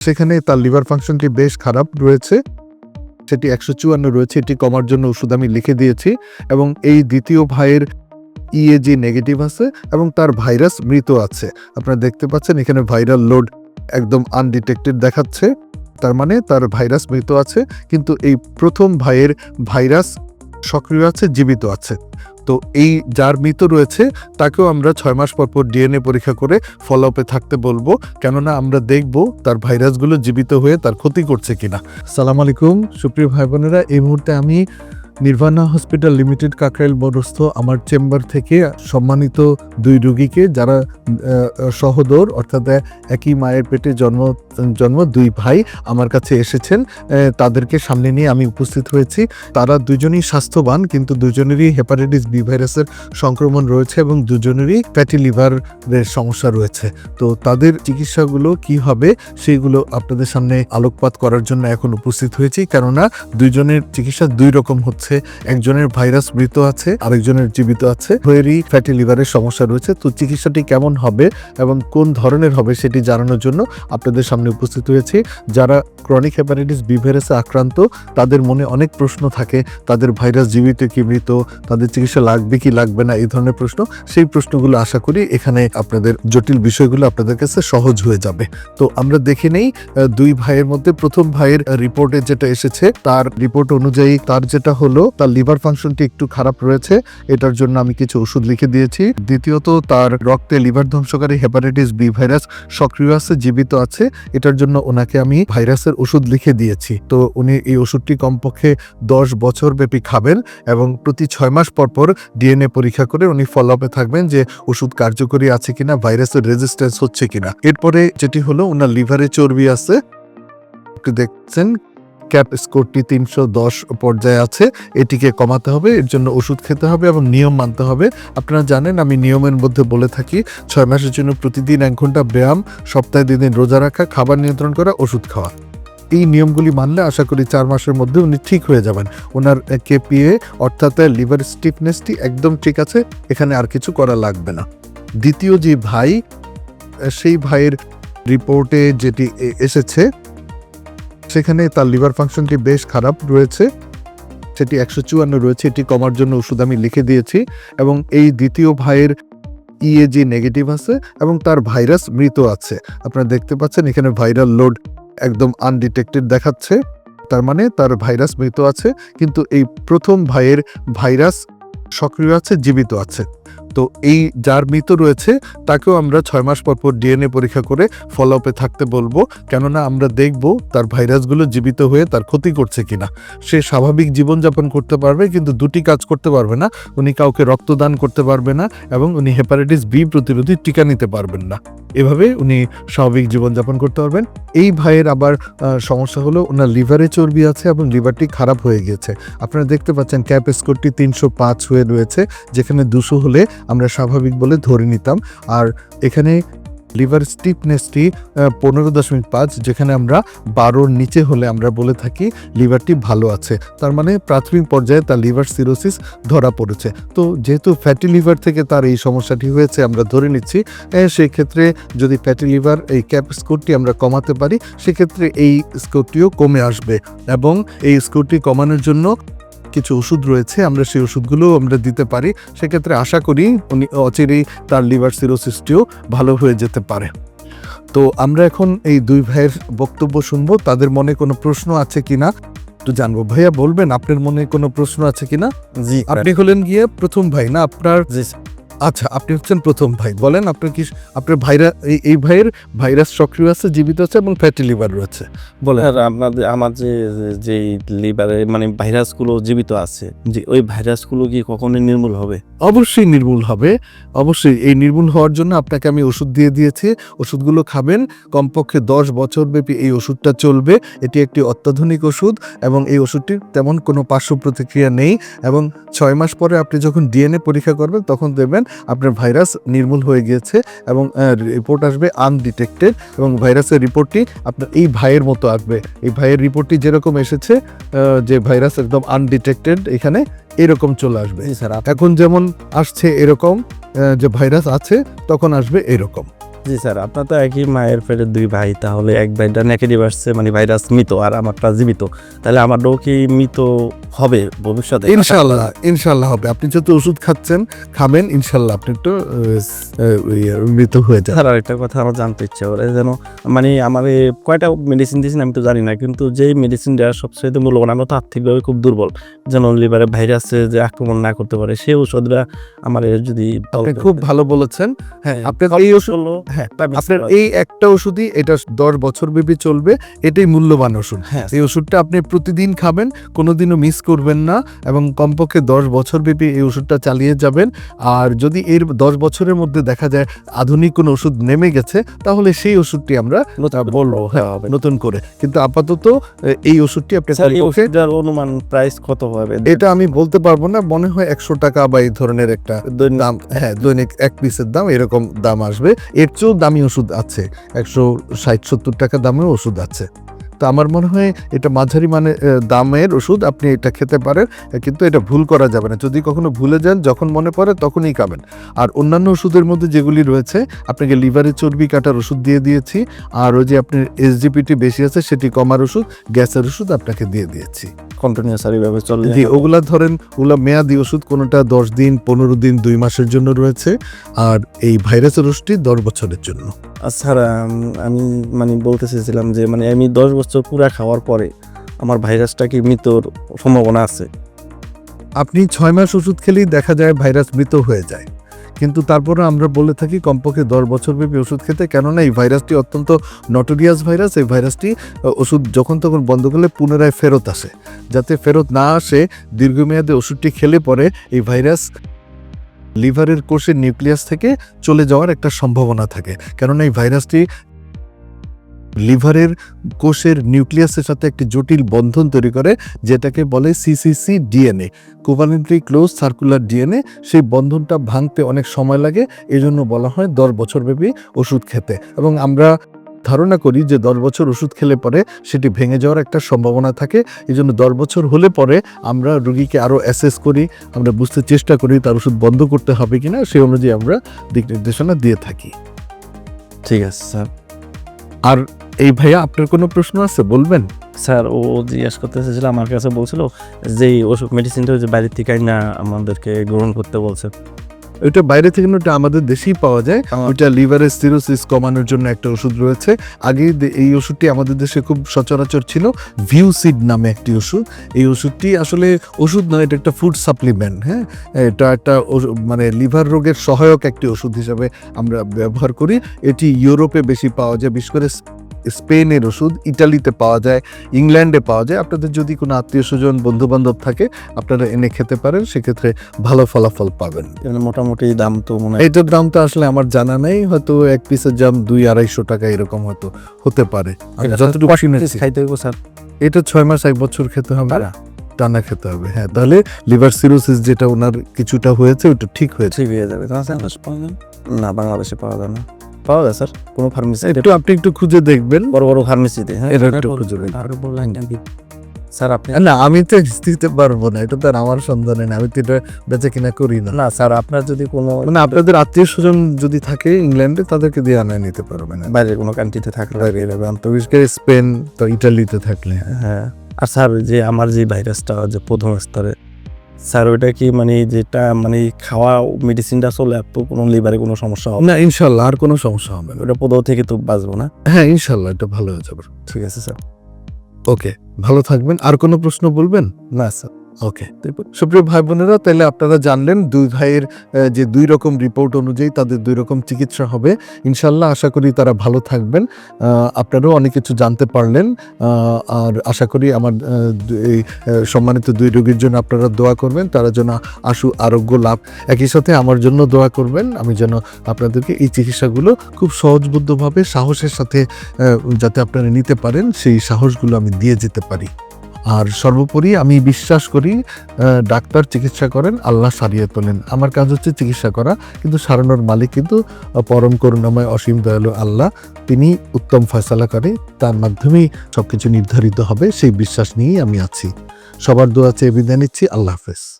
সেখানে তার লিভার ফাংশনটি বেশ খারাপ রয়েছে। সেটি একশো চুয়ান্ন রয়েছে। এটি কমার জন্য ওষুধ আমি লিখে দিয়েছি এবং এই দ্বিতীয় ভাইয়ের ইএজি নেগেটিভ আছে এবং তার ভাইরাস মৃত আছে। আপনারা দেখতে পাচ্ছেন এখানে ভাইরাল লোড একদম আনডিটেক্টেড দেখাচ্ছে। তার মানে তার ভাইরাস মৃত আছে। কিন্তু এই প্রথম ভাইয়ের ভাইরাস সক্রিয় আছে, জীবিত আছে। তো এই যার মৃত রয়েছে, তাকেও আমরা ছয় মাস পর পর ডিএনএ পরীক্ষা করে ফলো আপে থাকতে বলব। কেননা আমরা দেখব তার ভাইরাসগুলো জীবিত হয়ে তার ক্ষতি করছে কিনা। সালাম আলাইকুম, সুপ্রিয় ভাই বোনেরা এই মুহূর্তে আমি নির্বাণা হসপিটাল লিমিটেড কাকরাইল বরস্থ আমার চেম্বার থেকে সম্মানিত দুই রুগীকে যারা সহোদর, অর্থাৎ একই মায়ের পেটে জন্ম জন্ম দুই ভাই আমার কাছে এসেছেন তাদেরকে সামনে নিয়ে আমি উপস্থিত হয়েছি। তারা দুজনই স্বাস্থ্যবান, কিন্তু দুজনেরই হেপাটাইটিস বি ভাইরাসের সংক্রমণ রয়েছে এবং দুজনেরই ফ্যাটি লিভারের সমস্যা রয়েছে। তো তাদের চিকিৎসাগুলো কি হবে সেইগুলো আপনাদের সামনে আলোকপাত করার জন্য এখন উপস্থিত হয়েছি, কেননা দুইজনের চিকিৎসা দুই রকম হচ্ছে। একজনের ভাইরাস মৃত আছে, আরেকজনের জীবিত আছে উভয়েরই ফ্যাটি লিভারের সমস্যা রয়েছে। তো চিকিৎসাটি কেমন হবে এবং কোন ধরনের হবে সেটি জানানোর জন্য আপনাদের সামনে উপস্থিত হয়েছি। যারা ক্রনিক হেপাটাইটিস বি ভাইরাসে আক্রান্ত, তাদের মনে অনেক প্রশ্ন থাকে, তাদের ভাইরাস জীবিত কি মৃত, তাদের চিকিৎসা লাগবে কি লাগবে না, এই ধরনের প্রশ্ন। সেই প্রশ্নগুলো আশা করি এখানে আপনাদের জটিল বিষয়গুলো আপনাদের কাছে সহজ হয়ে যাবে। তো আমরা দেখে নেই দুই ভাইয়ের মধ্যে প্রথম ভাইয়ের রিপোর্টে যেটা এসেছে, তার রিপোর্ট অনুযায়ী তার যেটা হলো তার লিভার ফাংশনটি একটু খারাপ রয়েছে, এটার জন্য আমি কিছু ওষুধ লিখে দিয়েছি। দ্বিতীয়ত, তার রক্তে লিভার ধ্বংসকারী হেপাটাইটিস বি ভাইরাস সক্রিয় আছে, জীবিত আছে, এটার জন্য ওনাকে আমি ভাইরাসের ওষুধ লিখে দিয়েছি। তো উনি এই ওষুধটি কমপক্ষে দশ বছর ব্যাপী খাবেন এবং প্রতি ছয় মাস পর পর ডিএনএ পরীক্ষা করে উনি ফলো আপে থাকবেন যে ওষুধ কার্যকরী আছে কিনা, ভাইরাসের রেজিস্ট্যান্স হচ্ছে কিনা। এরপরে যেটি হলো ওনার লিভারে চর্বি আছে। দেখছেন ক্যাপ স্কোরটি তিনশো দশ পর্যায়ে আছে। এটিকে কমাতে হবে, এর জন্য ওষুধ খেতে হবে এবং নিয়ম মানতে হবে। আপনারা জানেন, আমি নিয়মের মধ্যে বলে থাকি, ছয় মাসের জন্য প্রতিদিন এক ঘণ্টা ব্যায়াম, সপ্তাহে দুই দিন রোজা রাখা, খাবার নিয়ন্ত্রণ করা, ওষুধ খাওয়া। এই নিয়মগুলি মানলে আশা করি চার মাসের মধ্যে উনি ঠিক হয়ে যাবেন। ওনার কেপিএ অর্থাৎ লিভার স্টিফনেসটি একদম ঠিক আছে, এখানে আর কিছু করা লাগবে না। দ্বিতীয় যে ভাই, সেই ভাইয়ের রিপোর্টে যেটি এসেছে সেখানে তার লিভার ফাংশনটি বেশ খারাপ রয়েছে। সেটি একশো চুয়ান্ন রয়েছে। এটি কমার জন্য ওষুধ আমি লিখে দিয়েছি এবং এই দ্বিতীয় ভাইয়ের ইএজি নেগেটিভ আছে এবং তার ভাইরাস মৃত আছে। আপনারা দেখতে পাচ্ছেন এখানে ভাইরাল লোড একদম আনডিটেক্টেড দেখাচ্ছে। তার মানে তার ভাইরাস মৃত আছে, কিন্তু এই প্রথম ভাইয়ের ভাইরাস সক্রিয় আছে, জীবিত আছে। তো এই যার মৃত রয়েছে, তাকেও আমরা ছয় মাস পর পর ডিএনএ পরীক্ষা করে ফলো আপে থাকতে বলব। কেননা আমরা দেখব তার ভাইরাসগুলো জীবিত হয়ে তার ক্ষতি করছে কিনা। সে স্বাভাবিক জীবনযাপন করতে পারবে, কিন্তু দুটি কাজ করতে পারবে না। উনি কাউকে রক্তদান করতে পারবে না এবং উনি হেপাটাইটিস বি প্রতিরোধী টিকা নিতে পারবেন না। এভাবে উনি স্বাভাবিক জীবনযাপন করতে পারবেন। এই ভাইয়ের আবার সমস্যা হলো ওনার লিভারে চর্বি আছে এবং লিভারটি খারাপ হয়ে গিয়েছে। আপনারা দেখতে পাচ্ছেন, ক্যাপ স্কোরটি তিনশো পাঁচ হয়ে রয়েছে, যেখানে দুশো হলে আমরা স্বাভাবিক বলে ধরে নিতাম। আর এখানে লিভার স্টিফনেসটি পনেরো দশমিক পাঁচ, যেখানে আমরা বারোর নিচে হলে আমরা বলে থাকি লিভারটি ভালো আছে। তার মানে প্রাথমিক পর্যায়ে তার লিভার সিরোসিস ধরা পড়েছে। তো যেহেতু ফ্যাটি লিভার থেকে তার এই সমস্যাটি হয়েছে, আমরা ধরে নিচ্ছি সেই ক্ষেত্রে যদি ফ্যাটি লিভার এই ক্যাপ স্কোরটি আমরা কমাতে পারি, সেক্ষেত্রে এই স্কোরটিও কমে আসবে। এবং এই স্কোরটি কমানোর জন্য কিছু ওষুধ রয়েছে আমরা সেই ওষুধগুলো আমরা দিতে পারি। সেক্ষেত্রে আশা করি উনি অচিরেই তার লিভার সিরোসিসটিও ভালো হয়ে যেতে পারে। তো আমরা এখন এই দুই ভাইয়ের বক্তব্য শুনব তাদের মনে কোনো প্রশ্ন আছে কিনা? একটু জানব। ভাইয়া বলবেন আপনার মনে কোনো প্রশ্ন আছে কিনা? জি আপনি হলেন গিয়ে প্রথম ভাই না আপনার আচ্ছা আপনি হচ্ছেন প্রথম ভাই। বলেন আপনার কি আপনার ভাইরা এই এই ভাইয়ের ভাইরাস সক্রিয় আছে জীবিত আছে এবং ফ্যাটি লিভার রয়েছে। বলেন। আপনাদের আমার যে যে লিভারে মানে ভাইরাসগুলো জীবিত আছে যে ওই ভাইরাসগুলো কি কখনোই নির্মূল হবে? অবশ্যই নির্মূল হবে। অবশ্যই এই নির্মূল হওয়ার জন্য আপনাকে আমি ওষুধ দিয়ে দিয়েছি। ওষুধগুলো খাবেন কমপক্ষে দশ বছর ব্যাপী এই ওষুধটা চলবে। এটি একটি অত্যাধুনিক ওষুধ এবং এই ওষুধটির তেমন কোনো পার্শ্ব প্রতিক্রিয়া নেই এবং ছয় মাস পরে আপনি যখন ডিএনএ পরীক্ষা করবেন তখন দেখবেন আপনার ভাইরাস নির্মূল হয়ে গিয়েছে এবং রিপোর্ট আসবে আনডিটেক্টেড এবং ভাইরাসের রিপোর্টটি আপনার এই ভাইয়ের মতো আসবে এই ভাইয়ের রিপোর্টটি যেরকম এসেছে যে ভাইরাস একদম আনডিটেক্টেড এখানে এরকম চলে আসবে। এখন যেমন আসছে এরকম যে ভাইরাস আছে তখন আসবে এরকম। জি স্যার আপনার তো একই মায়ের পেটের দুই ভাই তাহলে এক ভাইটা নেগেটিভ আসছে মানে ভাইরাস মৃত আর আমারটা জীবিত। তাহলে আমারও কি মৃত হবে ভবিষ্যতে? ইনশাল্লাহ ইনশাল্লাহ হবে। আপনি যেহেতু ওষুধ খাচ্ছেন খাবেন ইনশাল্লাহ আপনি একটু ইয়ে, মৃত হয়ে যান স্যার আরেকটা কথা আমার জানতে ইচ্ছে করে যেন মানে আমার কয়টা মেডিসিন দিয়েছেন আমি তো জানি না কিন্তু যেই মেডিসিনটা সবচেয়ে মূল্যবান আমি তো আর্থিকভাবে খুব দুর্বল যেন লিভারে ভাইরাসে যে আক্রমণ না করতে পারে সেই ওষুধটা আমার যদি আপনি খুব ভালো বলেছেন। হ্যাঁ আপনার এই ওষুধ হ্যাঁ আপনার এই একটা ওষুধই এটা দশ বছর ব্যাপী চলবে এটাই মূল্যবান ওষুধ। হ্যাঁ এই ওষুধটা আপনি প্রতিদিন খাবেন কোনোদিনও মিস করবেন না এবং কমপক্ষে দশ বছর ব্যাপী এই ওষুধটা চালিয়ে যাবেন। আর যদি এর দশ বছরের মধ্যে দেখা যায় আধুনিক কোনো ওষুধ নেমে গেছে তাহলে সেই ওষুধটি আমরা বলব হ্যাঁ হবে। নতুন করে। কিন্তু আপাতত এই ওষুধটি আপনি অনুমান প্রাইস কত হবে? এটা আমি বলতে পারব না মনে হয় একশো টাকা বা এই ধরনের একটা দৈনিক। দাম হ্যাঁ দৈনিক এক পিসের দাম এরকম দাম আসবে। এর চেয়েও দামি ওষুধ আছে। একশো ষাট, সত্তর টাকা দামের ওষুধ আছে। তো আমার মনে হয় এটা মাঝারি মানে দামের ওষুধ, আপনি এটা খেতে পারেন কিন্তু এটা ভুল করা যাবে না। যদি কখনো ভুলে যান, যখন মনে পড়ে তখনই খাবেন। আর অন্যান্য ওষুধের মধ্যে যেগুলি রয়েছে, আপনাকে লিভারের চর্বি কাটার ওষুধ দিয়ে দিয়েছি, আর ওই যে আপনার এসজিপিটি বেশি আছে, সেটি কমার ওষুধ, গ্যাসের ওষুধ আপনাকে দিয়ে দিয়েছি। কন্টিনিউয়াস এইভাবে চলবে জি ওগুলা ধরেন ওগুলা মেয়াদি ওষুধ কোনোটা দশ দিন পনেরো দিন দুই মাসের জন্য রয়েছে আর এই ভাইরাসের ওষুধটি দশ বছরের জন্য। আর স্যার আমি মানে বলতে চেয়েছিলাম যে মানে আমি দশ বছর পুরা খাওয়ার পরে আমার ভাইরাসটা কি মৃত্যুর সম্ভাবনা আছে? আপনি ছয় মাস ওষুধ খেলেই দেখা যায় ভাইরাস মৃত হয়ে যায়। কিন্তু তারপরে আমরা বলে থাকি, কমপক্ষে দশ বছর ব্যাপী ওষুধ খেতে, কেননা এই ভাইরাসটি অত্যন্ত নটোরিয়াস ভাইরাস। এই ভাইরাসটি ওষুধ যখন তখন বন্ধ করলে পুনরায় ফেরত আসে। যাতে ফেরত না আসে, দীর্ঘমেয়াদে ওষুধটি খেলে পরে এই ভাইরাস লিভারের কোষের নিউক্লিয়াস থেকে চলে যাওয়ার একটা সম্ভাবনা থাকে। কেননা এই ভাইরাসটি লিভারের কোষের নিউক্লিয়াসের সাথে একটি জটিল বন্ধন তৈরি করে যেটাকে বলে CCC DNA covalently close circular DNA সেই বন্ধনটা ভাঙতে অনেক সময় লাগে এজন্য বলা হয় দশ বছর ব্যাপী ওষুধ খেতে। এবং আমরা ধারণা করি যে দশ বছর ওষুধ খেলে পরে সেটি ভেঙে যাওয়ার একটা সম্ভাবনা থাকে। এই জন্য দশ বছর হলে পরে আমরা রুগীকে আরও অ্যাসেস করি আমরা বুঝতে চেষ্টা করি তার ওষুধ বন্ধ করতে হবে কিনা সেই অনুযায়ী আমরা দিক নির্দেশনা দিয়ে থাকি। ঠিক আছে স্যার। আর এই ভাইয়া আপনার কোনো প্রশ্ন আছে? বলবেন। স্যার ও জিজ্ঞেস করতে চেয়েছিল আমার কাছে বলছিল যে ওষুধ মেডিসিনটা যে বাইরের থেকে না আমাদেরকে গ্রহণ করতে বলছে। ওইটা বাইরে থেকে না, ওটা আমাদের দেশেই পাওয়া যায়। ওইটা লিভারের সিরোসিস কমানোর জন্য একটা ওষুধ রয়েছে। আগে এই ওষুধটি আমাদের দেশে খুব সচরাচর ছিল ভিউসিড নামে একটি ওষুধ। এই ওষুধটি আসলে ওষুধ নয় এটা একটা ফুড সাপ্লিমেন্ট হ্যাঁ? এটা একটা মানে লিভার রোগের সহায়ক একটি ওষুধ হিসাবে আমরা ব্যবহার করি। এটি ইউরোপে বেশি পাওয়া যায় বিশেষ করে স্পেনের ওষুধ ইটালিতে পাওয়া যায় ইংল্যান্ডে পাওয়া যায়। আপনাদের যদি কোনো আত্মীয় স্বজন বন্ধু বান্ধব থাকে আপনারা এনে খেতে পারেন সেক্ষেত্রে ভালো ফলাফল পাবেন। মোটামুটি দাম তো মনে হয় দাম তো আসলে আমার জানা নেই হয়তো এক পিসের দাম দুই আড়াইশো টাকা এরকম হয়তো হতে পারে। এটা যতটুকু খাইতে হইব স্যার? এটা ছয় মাস এক বছর খেতে হবে। টানা খেতে হবে হ্যাঁ। তাহলে লিভার সিরোসিস যেটা ওনার কিছুটা হয়েছে ওটা ঠিক হয়েছে। ঠিক হয়ে যাবে। না বাংলাদেশে পাওয়া যায় না। পাওয়া যায় স্যার। কোনো ফার্মেসি একটু আপনি একটু খুঁজে দেখবেন। বড় বড় ফার্মেসিতে হ্যাঁ এটা একটু খুঁজে দেখবেন। আরও বললেন নাকি স্যার আপনি না আমি তো দিতে পারব না এটা তো আমার সন্ধানে না আমি তো এটা বেচে কিনা করি না। না স্যার আপনার যদি কোনো মানে আপনাদের আত্মীয় স্বজন যদি থাকে ইংল্যান্ডে তাদেরকে দিয়ে আনায় নিতে পারবেন বাইরের কোনো কান্ট্রিতে থাকলে তো বিশেষ করে স্পেন তো ইটালিতে থাকলে হ্যাঁ। আর স্যার যে আমার যে ভাইরাসটা যে প্রথম স্তরে স্যার ওইটা কি মানে যেটা মানে খাওয়া মেডিসিনটা চলে তো কোনো লিভারে কোনো সমস্যা হবে? না ইনশাল্লাহ আর কোনো সমস্যা হবে না। ওটা পোদাও থেকে তো বাঁচবো না? হ্যাঁ ইনশাল্লাহ এটা ভালো হয়ে যাবে। ঠিক আছে স্যার। ওকে ভালো থাকবেন। আর কোনো প্রশ্ন বলবেন? না স্যার। ওকে সুপ্রিয় ভাই বোনেরা তাহলে আপনারা জানলেন দুই ভাইয়ের যে দুই রকম রিপোর্ট অনুযায়ী তাদের দুই রকম চিকিৎসা হবে। ইনশাল্লাহ আশা করি তারা ভালো থাকবেন। আপনারাও অনেক কিছু জানতে পারলেন। আর আশা করি আমার এই সম্মানিত দুই রোগীর জন্য আপনারা দোয়া করবেন। তারা যেন আশু আরোগ্য লাভ। একই সাথে আমার জন্য দোয়া করবেন। আমি যেন আপনাদেরকে এই চিকিৎসাগুলো খুব সহজবুদ্ধভাবে সাহসের সাথে যাতে আপনারা নিতে পারেন সেই সাহসগুলো আমি দিয়ে যেতে পারি। আর সর্বোপরি আমি বিশ্বাস করি ডাক্তার চিকিৎসা করেন, আল্লাহ সারিয়ে তোলেন। আমার কাজ হচ্ছে চিকিৎসা করা, কিন্তু সারানোর মালিক কিন্তু পরম করুণাময়, অসীম দয়ালু আল্লাহ। তিনি উত্তম ফয়সালা করে, তার মাধ্যমেই সব কিছু নির্ধারিত হবে, সেই বিশ্বাস নিয়েই আমি আছি। সবার দোয়া চেয়ে বিদায় নিচ্ছি, আল্লাহ হাফেজ।